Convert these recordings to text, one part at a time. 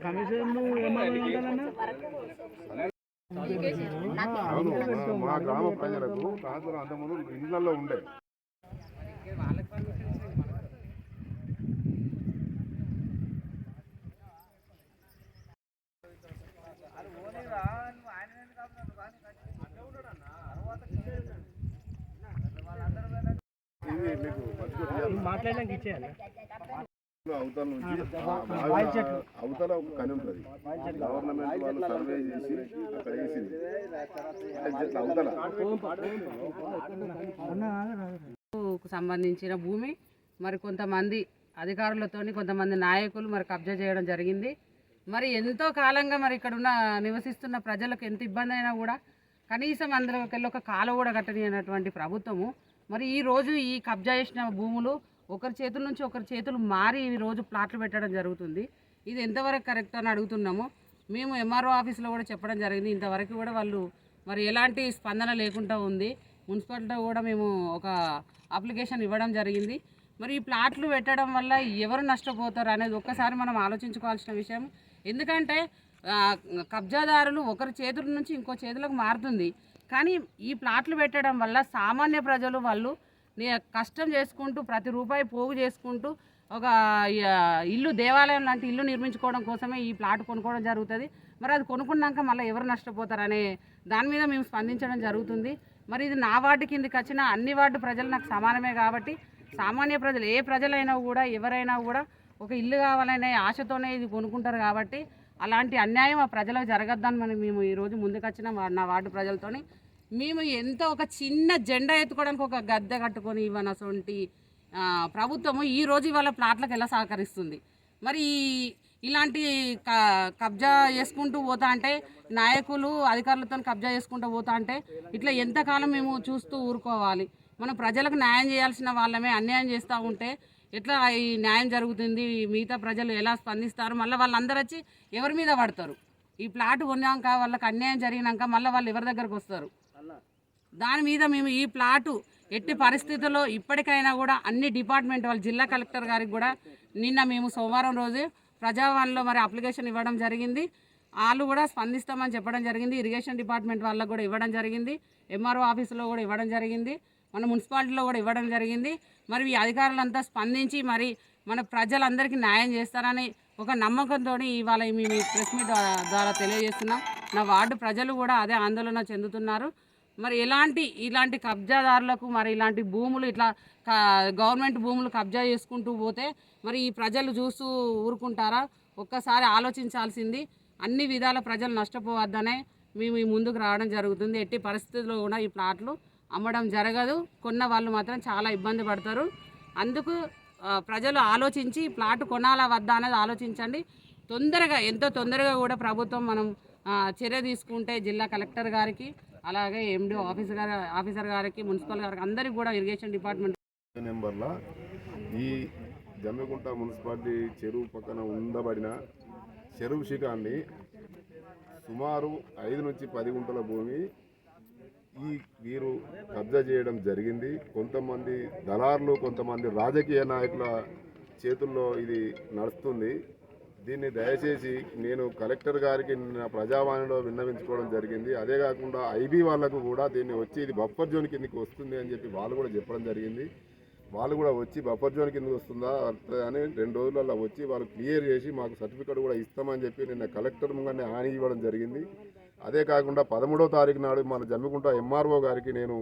Commission మా- మా గ్రామ ప్రజలకు ట్రాన్స్ఫర్ అంతకుముందు ఇళ్ళలో ఉండే మాట్లాడడానికి ఇచ్చేయాలి? అవతల నుంచి బాగా అవతల ఒక కని ఉంటుంది. గవర్నమెంట్ వాళ్ళు సర్వే చేసి అక్కడ వేసింది. అవతల సంబంధించిన భూమి మరి కొంతమంది అధికారులతోని కొంతమంది నాయకులు మరి కబ్జా చేయడం జరిగింది. మరి ఎంతో కాలంగా మరి ఇక్కడ ఉన్న నివసిస్తున్న ప్రజలకు ఎంత ఇబ్బంది అయినా కూడా కనీసం అందులోకి వెళ్ళి ఒక కాలు కూడా కట్టనియనటువంటి ప్రభుత్వము మరి ఈ రోజు ఈ కబ్జా చేసిన భూములు ఒకరి చేతుల నుంచి ఒకరి చేతులు మారి ఈ రోజు ప్లాట్లు పెట్టడం జరుగుతుంది. ఇది ఎంతవరకు కరెక్ట్ అని అడుగుతున్నాము మేము ఎంఆర్ఓ ఆఫీస్లో కూడా చెప్పడం జరిగింది. ఇంతవరకు కూడా వాళ్ళు మరి ఎలాంటి స్పందన లేకుండా ఉంది. మున్సిపాలిటీ కూడా మేము ఒక అప్లికేషన్ ఇవ్వడం జరిగింది. మరి ఈ ప్లాట్లు పెట్టడం వల్ల ఎవరు నష్టపోతారు అనేది ఒక్కసారి మనం ఆలోచించుకోవాల్సిన విషయం. ఎందుకంటే కబ్జాదారులు ఒకరి చేతుల నుంచి ఇంకో చేతులకు మారుతుంది. కానీ ఈ ప్లాట్లు పెట్టడం వల్ల సామాన్య ప్రజలు వాళ్ళు నే- కష్టం చేసుకుంటూ ప్రతి రూపాయి పోగు చేసుకుంటూ ఒక ఇల్లు దేవాలయం లాంటి ఇల్లు నిర్మించుకోవడం కోసమే ఈ ప్లాట్ కొనుక్కోవడం జరుగుతుంది. మరి అది కొనుక్కున్నాక మళ్ళీ ఎవరు నష్టపోతారనే దాని మీద మేము స్పందించడం జరుగుతుంది. మరి ఇది నా వార్డు కిందకి వచ్చిన అన్ని వార్డు ప్రజలు నాకు సమానమే కాబట్టి సామాన్య ప్రజలు ఏ ప్రజలైనా కూడా ఎవరైనా కూడా ఒక ఇల్లు కావాలనే ఆశతోనే ఇది కొనుక్కుంటారు కాబట్టి అలాంటి అన్యాయం ఆ ప్రజలకు జరగద్దని మనం మేము ఈరోజు ముందుకొచ్చిన నా వార్డు ప్రజలతోని మేము ఎంతో ఒక చిన్న జెండా ఎత్తుకోవడానికి ఒక గద్దె కట్టుకొని ఇవ్వనటువంటి ప్రభుత్వము ఈ రోజు ఇవాళ ప్లాట్లకు ఎలా సహకరిస్తుంది? మరి ఇలాంటి క- కబ్జా చేసుకుంటూ పోతా అంటే నాయకులు అధికారులతో కబ్జా చేసుకుంటూ పోతా అంటే ఇట్లా ఎంతకాలం మేము చూస్తూ ఊరుకోవాలి? మనం ప్రజలకు న్యాయం చేయాల్సిన వాళ్ళమే అన్యాయం చేస్తూ ఉంటే ఎట్లా ఈ న్యాయం జరుగుతుంది? మిగతా ప్రజలు ఎలా స్పందిస్తారు? మళ్ళీ వాళ్ళందరూ వచ్చి ఎవరి మీద పడతారు? ఈ ప్లాట్ కొన్నాక వాళ్ళకి అన్యాయం జరిగినాక మళ్ళీ వాళ్ళు ఎవరి దగ్గరకు వస్తారు? దాని మీద మేము ఈ ప్లాటు ఎట్టి పరిస్థితుల్లో ఇప్పటికైనా కూడా అన్ని డిపార్ట్మెంట్ వాళ్ళు జిల్లా కలెక్టర్ గారికి కూడా నిన్న మేము సోమవారం రోజు ప్రజావాణిలో మరి అప్లికేషన్ ఇవ్వడం జరిగింది. వాళ్ళు కూడా స్పందిస్తామని చెప్పడం జరిగింది. ఇరిగేషన్ డిపార్ట్మెంట్ వాళ్ళకు కూడా ఇవ్వడం జరిగింది. ఎంఆర్ఓ ఆఫీసులో కూడా ఇవ్వడం జరిగింది. మన మున్సిపాలిటీలో కూడా ఇవ్వడం జరిగింది. మరి ఈ అధికారులంతా స్పందించి మరి మన ప్రజలందరికీ న్యాయం చేస్తారని ఒక నమ్మకంతో ఇవాళ మేము ఈ ప్రెస్ మీట్ ద్వారా తెలియజేస్తున్నాం. నా వార్డు ప్రజలు కూడా అదే ఆందోళన చెందుతున్నారు. మరి ఎలాంటి ఇలాంటి కబ్జాదారులకు మరి ఇలాంటి భూములు ఇట్లా గవర్నమెంట్ భూములు కబ్జా చేసుకుంటూ పోతే మరి ఈ ప్రజలు చూస్తూ ఊరుకుంటారా? ఒక్కసారి ఆలోచించాల్సింది అన్ని విధాల ప్రజలు నష్టపోవద్దనే మేము ఈ ముందుకు రావడం జరుగుతుంది. ఎట్టి పరిస్థితుల్లో కూడా ఈ ప్లాట్లు అమ్మడం జరగదు. కొన్న వాళ్ళు మాత్రం చాలా ఇబ్బంది పడతారు. అందుకు ప్రజలు ఆలోచించి ప్లాట్ కొనాలా వద్దా అనేది ఆలోచించండి. తొందరగా ఎంతో తొందరగా కూడా ప్రభుత్వం మనం చర్య తీసుకుంటే జిల్లా కలెక్టర్ గారికి అలాగే ఎండి ఆఫీసర్ గారి ఆఫీసర్ గారికి మున్సిపల్ గారికి అందరికి కూడా ఇరిగేషన్ డిపార్ట్మెంట్ నెంబర్లో ఈ జమ్మికుంట మున్సిపాలిటీ చెరువు పక్కన ఉండబడిన చెరువు శిఖాన్ని సుమారు ఐదు నుంచి పది గుంటల భూమి ఈ వీరు కబ్జా చేయడం జరిగింది. కొంతమంది దళారులు కొంతమంది రాజకీయ నాయకుల చేతుల్లో ఇది నడుస్తుంది. దీన్ని దయచేసి నేను కలెక్టర్ గారికి నిన్న ప్రజావాణిలో విన్నవించుకోవడం జరిగింది. అదే కాకుండా ఐబీ వాళ్ళకు కూడా దీన్ని వచ్చి ఇది బఫర్ జోన్ కిందకి వస్తుంది అని చెప్పి వాళ్ళు కూడా చెప్పడం జరిగింది. వాళ్ళు కూడా వచ్చి బఫర్ జోన్ కిందకి వస్తుందా? అని రెండు రోజులలో వచ్చి వాళ్ళు క్లియర్ చేసి మాకు సర్టిఫికేట్ కూడా ఇస్తామని చెప్పి నిన్న కలెక్టర్ ముంగానే హామీ ఇవ్వడం జరిగింది. అదే కాకుండా పదమూడో తారీఖు నాడు మన జమ్మికుంట ఎంఆర్ఓ గారికి నేను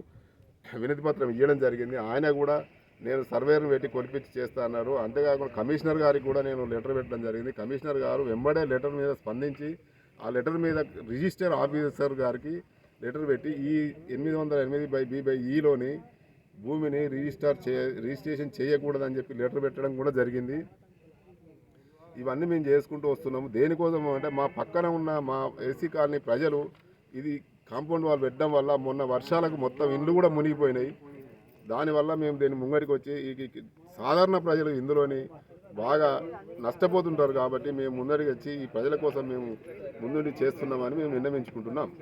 వినతి పత్రం ఇవ్వడం జరిగింది. ఆయన కూడా నేను సర్వేను పెట్టి కొనిపించి చేస్తా అన్నారు. అంతేకాకుండా కమిషనర్ గారికి కూడా నేను లెటర్ పెట్టడం జరిగింది. కమిషనర్ గారు వెంబడే లెటర్ మీద స్పందించి ఆ లెటర్ మీద రిజిస్టర్ ఆఫీసర్ గారికి లెటర్ పెట్టి ఈ ఎనిమిది వందల ఎనిమిది బై బి బై ఈలోని భూమిని రిజిస్టర్ చే రిజిస్ట్రేషన్ చేయకూడదని చెప్పి లెటర్ పెట్టడం కూడా జరిగింది. ఇవన్నీ మేము చేసుకుంటూ వస్తున్నాము. దేనికోసం అంటే మా పక్కన ఉన్న మా ఏసీ కాలనీ ప్రజలు ఇది కాంపౌండ్ వాల్ పెట్టడం వల్ల మొన్న వర్షాలకు మొత్తం ఇండ్లు కూడా మునిగిపోయినాయి. దానివల్ల మేము దీన్ని ముంగడికి వచ్చి ఈ ఈ- సాధారణ ప్రజలు ఇందులోని బాగా నష్టపోతుంటారు కాబట్టి మేము ముందడికి వచ్చి ఈ ప్రజల కోసం మేము ముందుండి చేస్తున్నామని మేము విన్నవించుకుంటున్నాం.